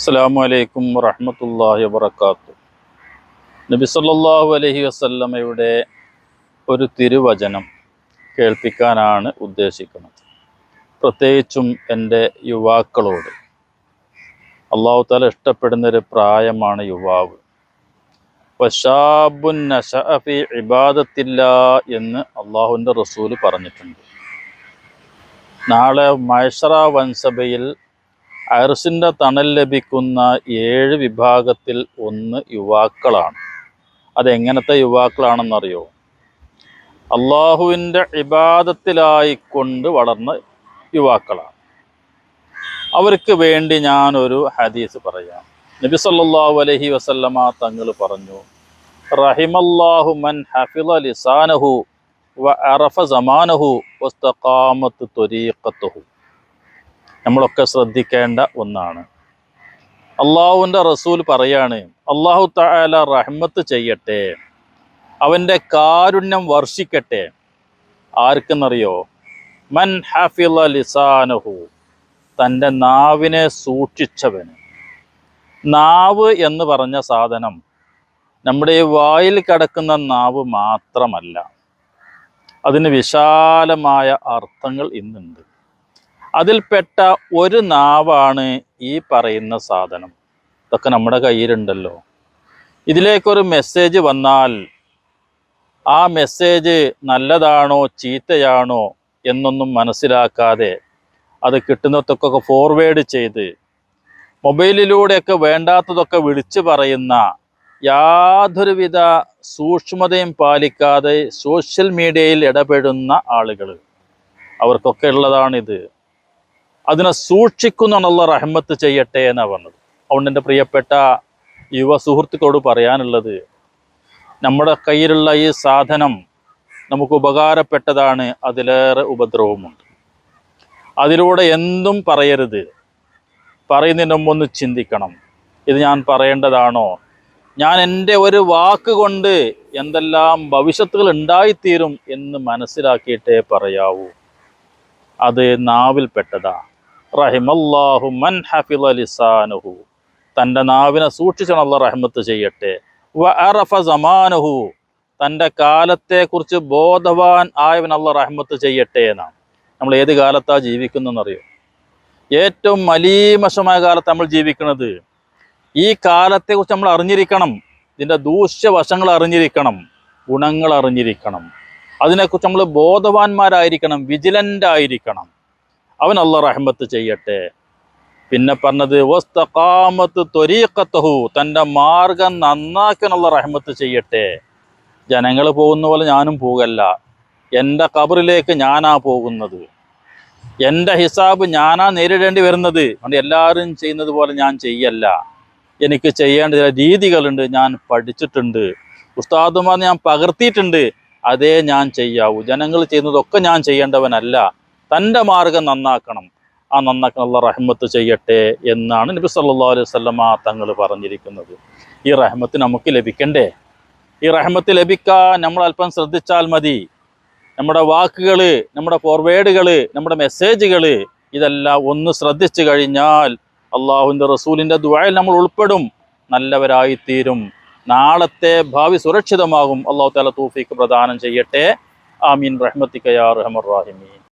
അസ്സാം വലൈക്കും വറഹമത്തല്ലാഹി വബർക്കാത്തു നബി സല്ലാഹു അലഹി വസല്ലമയുടെ ഒരു തിരുവചനം കേൾപ്പിക്കാനാണ് ഉദ്ദേശിക്കുന്നത്. പ്രത്യേകിച്ചും എന്റെ യുവാക്കളോട്. അള്ളാഹു താല ഇഷ്ടപ്പെടുന്നൊരു പ്രായമാണ് യുവാവ്. വശാബുൻ നശഅ ഇബാദത്തില്ല എന്ന് അള്ളാഹുവിന്റെ റസൂൽ പറഞ്ഞിട്ടുണ്ട്. നാളെ മൈഷറ വൻസഭയിൽ അർസിന്റെ തണൽ ലഭിക്കുന്ന ഏഴ് വിഭാഗത്തിൽ ഒന്ന് യുവാക്കളാണ്. അതെങ്ങനത്തെ യുവാക്കളാണെന്നറിയോ? അള്ളാഹുവിന്റെ ഇബാദത്തിലായിക്കൊണ്ട് വളർന്ന യുവാക്കളാണ്. അവർക്ക് വേണ്ടി ഞാനൊരു ഹദീസ് പറയാം. നബി സല്ലല്ലാഹു അലൈഹി വസല്ലമ തങ്ങൾ പറഞ്ഞു റഹിമല്ലാഹു മൻ ഹഫിള ലിസാനഹു വ അറഫ സമാനഹു വസ്തഖാമത്ത് ത്വരീഖത്തുഹു. നമ്മളൊക്കെ ശ്രദ്ധിക്കേണ്ട ഒന്നാണ്. അള്ളാഹുവിന്റെ റസൂൽ പറയാണ് അള്ളാഹു തആല റഹ്മത്ത് ചെയ്യട്ടെ അവന്റെ കാരുണ്യം വർഷിക്കട്ടെ. ആർക്കെന്നറിയോ? മൻ ഹഫിള ലിസാനഹു തന്റെ നാവിനെ സൂക്ഷിച്ചവന്. നാവ് എന്ന് പറഞ്ഞ സാധനം നമ്മുടെ ഈ വായിൽ കിടക്കുന്ന നാവ് മാത്രമല്ല അതിന് വിശാലമായ അർത്ഥങ്ങൾ ഇന്നുണ്ട്. അതിൽപ്പെട്ട ഒരു നാവാണ് ഈ പറയുന്ന സാധനം. ഇതൊക്കെ നമ്മുടെ കയ്യിലുണ്ടല്ലോ. ഇതിലേക്കൊരു മെസ്സേജ് വന്നാൽ ആ മെസ്സേജ് നല്ലതാണോ ചീത്തയാണോ എന്നൊന്നും മനസ്സിലാക്കാതെ അത് കിട്ടുന്നതൊക്കെ ഫോർവേഡ് ചെയ്ത് മൊബൈലിലൂടെയൊക്കെ വേണ്ടാത്തതൊക്കെ വിളിച്ചു പറയുന്ന യാതൊരുവിധ സൂക്ഷ്മതയും പാലിക്കാതെ സോഷ്യൽ മീഡിയയിൽ ഇടപെടുന്ന ആളുകൾ അവർക്കൊക്കെ ഉള്ളതാണിത്. അതിനെ സൂക്ഷിക്കുന്നുള്ള റഹ്മത്ത് ചെയ്യട്ടെ എന്നാണ് പറഞ്ഞത്. അതുകൊണ്ട് എന്റെ പ്രിയപ്പെട്ട യുവ സുഹൃത്തുക്കളോട് പറയാനുള്ളത് നമ്മുടെ കയ്യിലുള്ള ഈ സാധനം നമുക്ക് ഉപകാരപ്പെട്ടതാണ് അതിലേറെ ഉപദ്രവമുണ്ട്. അതിലൂടെ എന്തും പറയരുത്. പറയുന്നതിന് മുമ്പ് ഒന്ന് ചിന്തിക്കണം. ഇത് ഞാൻ പറയേണ്ടതാണോ? ഞാൻ എന്റെ ഒരു വാക്ക് കൊണ്ട് എന്തെല്ലാം ഭവിഷ്യത്തുകൾ ഉണ്ടായിത്തീരും എന്ന് മനസ്സിലാക്കിയിട്ടേ പറയാവൂ. അത് നാവിൽപ്പെട്ടതാ. റഹിമല്ലാഹു മൻ തന്റെ നാവിനെ സൂക്ഷിച്ചാണ് അള്ള റഹ്മത്ത് ചെയ്യട്ടെ. വ അറഫ സമാനുഹു. തന്റെ കാലത്തെക്കുറിച്ച് ബോധവാൻ ആയവൻ അള്ള റഹ്മത്ത് ചെയ്യട്ടെ എന്നാണ്. നമ്മൾ ഏത് കാലത്താ ജീവിക്കുന്നതെന്നറിയോ? ഏറ്റവും മലീമശമായ കാലത്ത് നമ്മൾ ജീവിക്കുന്നത് ഈ കാലത്തെക്കുറിച്ച് നമ്മൾ അറിഞ്ഞിരിക്കണം. ഇതിന്റെ ദൂഷ്യവശങ്ങൾ അറിഞ്ഞിരിക്കണം. ഗുണങ്ങൾ അറിഞ്ഞിരിക്കണം. അതിനെക്കുറിച്ച് നമ്മൾ ബോധവാന്മാരായിരിക്കണം വിജിലന്റ് ആയിരിക്കണം. അവൻ അല്ല റഹ്മത്ത് ചെയ്യട്ടെ. പിന്നെ പറഞ്ഞത് വസ്തഖാമത്ത് ത്വരീക്കത്തഹു തന്റെ മാർഗം നന്നാക്കാനുള്ള റഹ്മത്ത് ചെയ്യട്ടെ. ജനങ്ങൾ പോകുന്ന പോലെ ഞാനും പോകല്ല. എന്റെ കബറിലേക്ക് ഞാനാ പോകുന്നത്. എന്റെ ഹിസാബ് ഞാനാ നേരിടേണ്ടി വരുന്നത്. അതുകൊണ്ട് എല്ലാവരും ചെയ്യുന്നത് പോലെ ഞാൻ ചെയ്യല്ല. എനിക്ക് ചെയ്യേണ്ട ചില രീതികളുണ്ട് ഞാൻ പഠിച്ചിട്ടുണ്ട്. ഉസ്താദുമാർ ഞാൻ പകർത്തിയിട്ടുണ്ട്. അതേ ഞാൻ ചെയ്യാവൂ. ജനങ്ങൾ ചെയ്യുന്നതൊക്കെ ഞാൻ ചെയ്യേണ്ടവനല്ല. തന്റെ മാർഗം നന്നാക്കണം. ആ നന്നാക്കാനുള്ള റഹ്മത്ത് ചെയ്യട്ടെ എന്നാണ് നബി സല്ലാ അലൈഹി തങ്ങൾ പറഞ്ഞിരിക്കുന്നത്. ഈ റഹ്മത്ത് നമുക്ക് ലഭിക്കണ്ടേ? ഈ റഹ്മത്ത് ലഭിക്കാൻ നമ്മൾ അല്പം ശ്രദ്ധിച്ചാൽ മതി. നമ്മുടെ വാക്കുകൾ നമ്മുടെ ഫോർവേഡുകൾ നമ്മുടെ മെസ്സേജുകൾ ഇതെല്ലാം ഒന്ന് ശ്രദ്ധിച്ചു കഴിഞ്ഞാൽ അള്ളാഹുവിന്റെ റസൂലിന്റെ ദുആയിൽ നമ്മൾ ഉൾപ്പെടും. നല്ലവരായിത്തീരും. നാളത്തെ ഭാവി സുരക്ഷിതമാകും. അള്ളാഹു താല തൂഫിക്ക് പ്രദാനം ചെയ്യട്ടെ. ആമീൻ. റഹ്മത്തിക്കയാ റഹമർ റാഹിമീൻ.